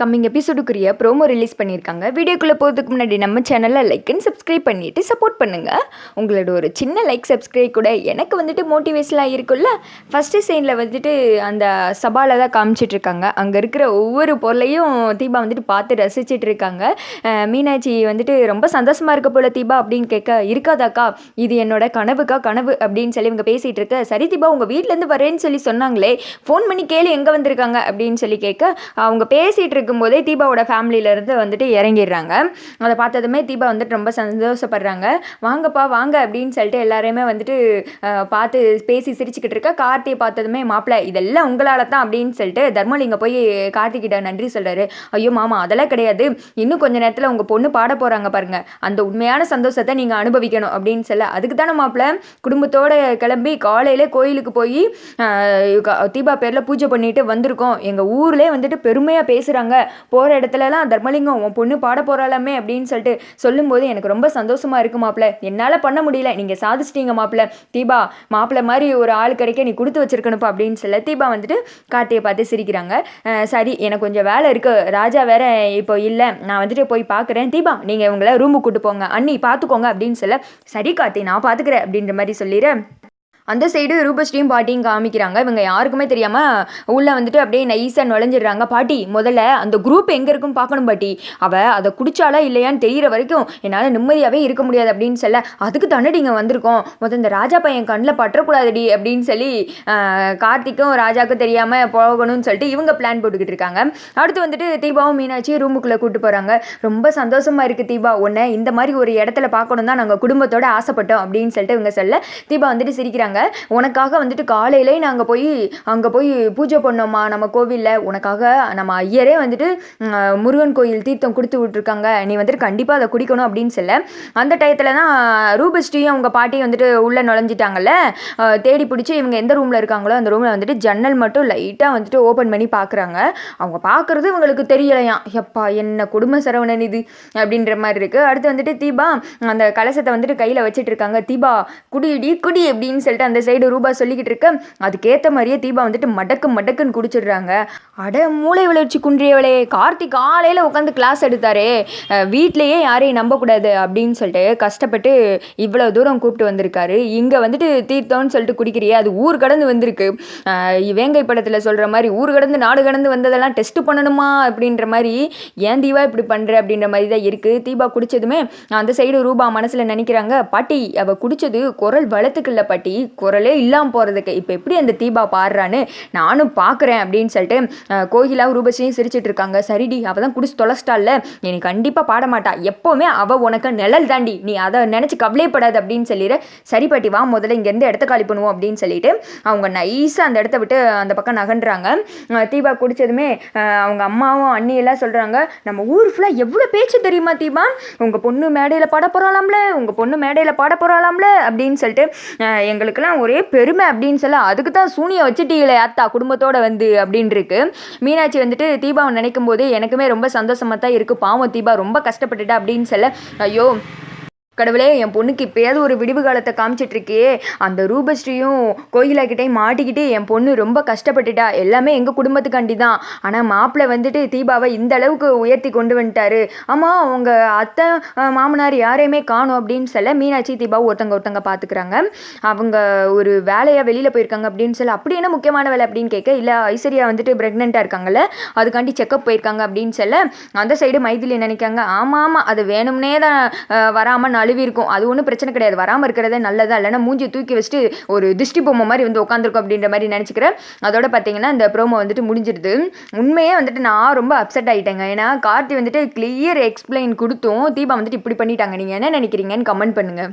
Coming எபிசோடுக்குரிய promo release பண்ணியிருக்காங்க. வீடியோக்குள்ளே போகிறதுக்கு முன்னாடி நம்ம சேனலில் லைக் அண்ட் சப்ஸ்கிரைப் பண்ணிவிட்டு சப்போர்ட் பண்ணுங்கள் உங்களோட ஒரு சின்ன லைக் சப்ஸ்கிரைப் கூட எனக்கு வந்துட்டு மோட்டிவேஷனாக இருக்குல்ல ஃபஸ்ட்டு சைனில் வந்துட்டு அந்த சபாவில் தான் காமிச்சிட்ருக்காங்க அங்கே இருக்கிற ஒவ்வொரு பொருளையும் தீபா வந்துட்டு பார்த்து ரசிச்சிட்டு இருக்காங்க. மீனாட்சி வந்துட்டு ரொம்ப சந்தோஷமாக இருக்க போல தீபா அப்படின்னு கேட்க இருக்காதாக்கா இது என்னோட கனவுக்கா கனவு? அப்படின்னு சொல்லி இவங்க பேசிகிட்டு இருக்க சரி தீபா உங்கள் வீட்டிலேருந்து வரேன்னு சொல்லி சொன்னாங்களே ஃபோன் பண்ணி கேளு எங்கே வந்திருக்காங்க? அப்படின்னு சொல்லி கேட்க அவங்க பேசிகிட்டு இருக்க இருக்கும்போதே தீபாவோட ஃபேமிலியிலேருந்து வந்துட்டு இறங்கிடுறாங்க. அதை பார்த்ததுமே தீபா வந்துட்டு ரொம்ப சந்தோஷப்படுறாங்க. வாங்கப்பா வாங்க அப்படின்னு சொல்லிட்டு எல்லாரையுமே வந்துட்டு பார்த்து பேசி சிரிச்சுக்கிட்டு இருக்க. கார்த்தியை பார்த்ததுமே மாப்பிள்ளை இதெல்லாம் உங்களால் தான் அப்படின்னு சொல்லிட்டு தர்மலிங்க போய் கார்த்திகிட்ட நன்றி சொல்கிறாரு ஐயோ மாமா அதெல்லாம் கிடையாது. இன்னும் கொஞ்ச நேரத்தில் உங்கள் பொண்ணு பாட போகிறாங்க பாருங்கள் அந்த உண்மையான சந்தோஷத்தை நீங்கள் அனுபவிக்கணும் அப்படின்னு சொல்ல. அதுக்கு தானே மாப்பிள்ளை குடும்பத்தோடு கிளம்பி காலையிலே கோயிலுக்கு போய் தீபா பேரில் பூஜை பண்ணிட்டு வந்திருக்கோம். எங்கள் ஊர்லேயே வந்துட்டு பெருமையாக பேசுகிறாங்க போகிற இடத்துலலாம் தர்மலிங்கம் உன் பொண்ணு பாட போகிறாளாமே அப்படின்னு சொல்லிட்டு சொல்லும்போது எனக்கு ரொம்ப சந்தோஷமாக இருக்கு மாப்பிள்ள என்னால் பண்ண முடியல. நீங்கள் சாதிச்சிட்டீங்க மாப்பிள்ள தீபா மாப்பிள்ள மாதிரி ஒரு ஆள் கிடைக்க நீ கொடுத்து வச்சிருக்கணுப்பா அப்படின்னு சொல்ல தீபா வந்துட்டு கார்த்தியை பார்த்து சிரிக்கிறாங்க. சரி எனக்கு கொஞ்சம் வேலை இருக்குது ராஜா வேற இப்போ இல்லை. நான் வந்துட்டு போய் பார்க்குறேன் தீபா நீங்கள் இவங்கள ரூமுக்கு கூட்டு போங்க. அண்ணி பார்த்துக்கோங்க அப்படின்னு சொல்ல சரி கார்த்தி நான் பார்த்துக்கிறேன் அப்படின்ற மாதிரி சொல்லிடுறேன் அந்த சைடு ரூபஸ்ரீயும் பாட்டியும் காமிக்கிறாங்க. இவங்க யாருக்குமே தெரியாமல் உள்ளே வந்துட்டு அப்படியே நைஸாக நுழைஞ்சிடுறாங்க. பாட்டி முதல்ல அந்த குரூப் எங்கே இருக்குன்னு பார்க்கணும் பாட்டி. அவள் அதை குடிச்சாலா இல்லையான்னு தெரியிற வரைக்கும் என்னால் நிம்மதியாகவே இருக்க முடியாது அப்படின்னு சொல்ல அதுக்கு தானே இங்கே வந்திருக்கோம். முதல் இந்த ராஜா பையன் கண்ணில் பற்றக்கூடாதுடி அப்படின்னு சொல்லி கார்த்திக்கும் ராஜாவுக்கும் தெரியாமல் போகணும்னு சொல்லிட்டு இவங்க பிளான் போட்டுக்கிட்டு இருக்காங்க. அடுத்து வந்துட்டு தீபாவும் மீனாட்சி ரூமுக்குள்ளே கூப்பிட்டு போகிறாங்க ரொம்ப சந்தோஷமாக இருக்குது தீபா. உன்னை இந்த மாதிரி ஒரு இடத்துல பார்க்கணும் தான் நாங்கள் குடும்பத்தோட ஆசைப்பட்டோம் அப்படின்னு சொல்லிட்டு இவங்க சொல்ல தீபா வந்துட்டு சிரிக்கிறாங்க. உனக்காக வந்துட்டு காலையிலே நாங்கள் போய் அங்கே போய் பூஜை பண்ணோம்மா நம்ம கோவிலில். உனக்காக நம்ம ஐயரே வந்துட்டு முருகன் கோயில் தீர்த்தம் கொடுத்து விட்ருக்காங்க நீ வந்துட்டு கண்டிப்பாக அதை குடிக்கணும் அப்படின்னு சொல்ல. அந்த டயத்தில் தான் ரூபஸ்ரீயும் அவங்க பாட்டியும் வந்துட்டு உள்ளே நுழைஞ்சிட்டாங்கல்ல. தேடி பிடிச்சி இவங்க எந்த ரூமில் இருக்காங்களோ அந்த ரூமில் வந்துட்டு ஜன்னல் மட்டும் லைட்டாக வந்துட்டு ஓப்பன் பண்ணி பார்க்குறாங்க அவங்க பார்க்குறது இவங்களுக்கு தெரியலையாம் எப்பா என்ன குடும்ப சரவணன் இது? அப்படின்ற மாதிரி இருக்குது அடுத்து வந்துட்டு தீபா அந்த கலசத்தை வந்துட்டு கையில் வச்சுட்டு இருக்காங்க. தீபா குடிடி குடி அப்படின்னு சொல்லிட்டு அந்த சைடு ரூபா சொல்லிக்கிட்டு இருக்க. அதுக்கேற்ற மாதிரியே தீபா வந்துட்டு மடக்கு மடக்குன்னு குடிச்சிடுறாங்க. அட மூளை வளர்ச்சி குன்றியவளே கார்த்திக் காலையில் உட்காந்து கிளாஸ் எடுத்தாரே. வீட்லேயே யாரையும் நம்பக்கூடாது அப்படின்னு சொல்லிட்டு கஷ்டப்பட்டு இவ்வளோ தூரம் கூப்பிட்டு வந்திருக்காரு. இங்கே வந்துட்டு தீர்த்தம்னு சொல்லிட்டு குடிக்கிறியே அது ஊர் கடந்து வந்திருக்கு. வேங்கை படத்தில் சொல்கிற மாதிரி ஊர் கடந்து நாடு கடந்து வந்ததெல்லாம் டெஸ்ட் பண்ணணுமா அப்படின்ற மாதிரி ஏன் தீபா இப்படி பண்ணுற அப்படின்ற மாதிரி தான் இருக்குது தீபா குடித்ததுமே அந்த சைடு ரூபா மனசில் நினைக்கிறாங்க. பாட்டி அவள் குடித்தது குரல் வளத்துக்குள்ள பாட்டி குரலே இல்லாமல் போகிறதுக்கு இப்போ எப்படி அந்த தீபா பாடுறான்னு நானும் பார்க்குறேன் அப்படின்னு சொல்லிட்டு கோகிலா கோகிலாவும் ரூபஸ்ரீயும் சிரிச்சிட்டு இருக்காங்க. சரிடி அவள் தான் குடிச்சு தொலைச்சிட்டால நீ கண்டிப்பாக பாட மாட்டா. எப்போவுமே அவள் உனக்கு நிழல் தாண்டி நீ அதை நினச்சி கவலையப்படாது அப்படின்னு சொல்லிடு. சரி பாட்டி வா முதல்ல இங்கேருந்து இடத்த காலி பண்ணுவோம் அப்படின்னு சொல்லிட்டு அவங்க நைஸாக அந்த இடத்த விட்டு அந்த பக்கம் நகன்றாங்க தீபா குடிச்சதுமே அவங்க அம்மாவும் அண்ணி எல்லாம் சொல்கிறாங்க நம்ம ஊர் ஃபுல்லாக எவ்வளோ பேச்சு தெரியுமா தீபா? உங்கள் பொண்ணு மேடையில் பாட போகிறாளாம்ல உங்கள் பொண்ணு மேடையில் பாட போகிறாளாம்ல அப்படின்னு சொல்லிட்டு எங்களுக்கு அவங்களுக்குலாம் ஒரே பெருமை அப்படின்னு சொல்ல அதுக்கு தான் சூனியை வச்சுட்டீங்களே அத்தா குடும்பத்தோட வந்து அப்படின்ருக்கு மீனாட்சி வந்துட்டு தீபாவை நினைக்கும் போது எனக்குமே ரொம்ப சந்தோஷமாக தான் இருக்குது பாவம் தீபா ரொம்ப கஷ்டப்பட்டுட்டா அப்படின்னு சொல்ல ஐயோ கடவுளே என் பொண்ணுக்கு இப்போயாவது ஒரு விடிவு காலத்தை காமிச்சிட்டு அந்த ரூபஸ்ரீயும் கோயிலாக்கிட்டையும் மாட்டிக்கிட்டு என் பொண்ணு ரொம்ப கஷ்டப்பட்டுட்டா. எல்லாமே எங்கள் குடும்பத்துக்காண்டி தான் ஆனால் மாப்பிள்ளை வந்துட்டு தீபாவை இந்த அளவுக்கு உயர்த்தி கொண்டு வந்துட்டாரு. ஆமாம் அவங்க அத்தை மாமனார் யாரையுமே காணும் அப்படின்னு சொல்ல மீனாட்சி தீபாவை ஒருத்தங்க ஒருத்தங்க பார்த்துக்கிறாங்க அவங்க ஒரு வேலையாக வெளியில் போயிருக்காங்க அப்படின்னு சொல்ல அப்படி என்ன முக்கியமான வேலை அப்படின்னு கேட்க இல்லை ஐஸ்வர்யா வந்துட்டு ப்ரெக்னெண்ட்டாக இருக்காங்கல்ல அதுக்காண்டி செக்கப் போயிருக்காங்க அப்படின்னு சொல்ல அந்த சைடு மைதிலி நினைக்காங்க ஆமாம் ஆமாம் அது வேணும்னே தான் வராமல் நழுவி இருக்கும். அது ஒன்றும் பிரச்சனை கிடையாது. வராமல் இருக்கிறதே நல்லதா? இல்லைன்னா மூஞ்சி தூக்கி வச்சுட்டு ஒரு திஷ்டி பொம்மை மாதிரி வந்து உட்காந்துருக்கும் அப்படின்ற மாதிரி நினச்சிக்கிறேன். அதோட பார்த்தீங்கன்னா இந்த ப்ரோமோ வந்துட்டு முடிஞ்சிருது உண்மையே வந்துட்டு நான் ரொம்ப அப்செட் ஆகிட்டேங்க ஏன்னா கார்த்தி வந்துட்டு கிளியர் எக்ஸ்பிளைன் கொடுத்தும் தீபா வந்துட்டு இப்படி பண்ணிட்டாங்க. நீங்கள் என்ன நினைக்கிறீங்கன்னு கமெண்ட் பண்ணுங்கள்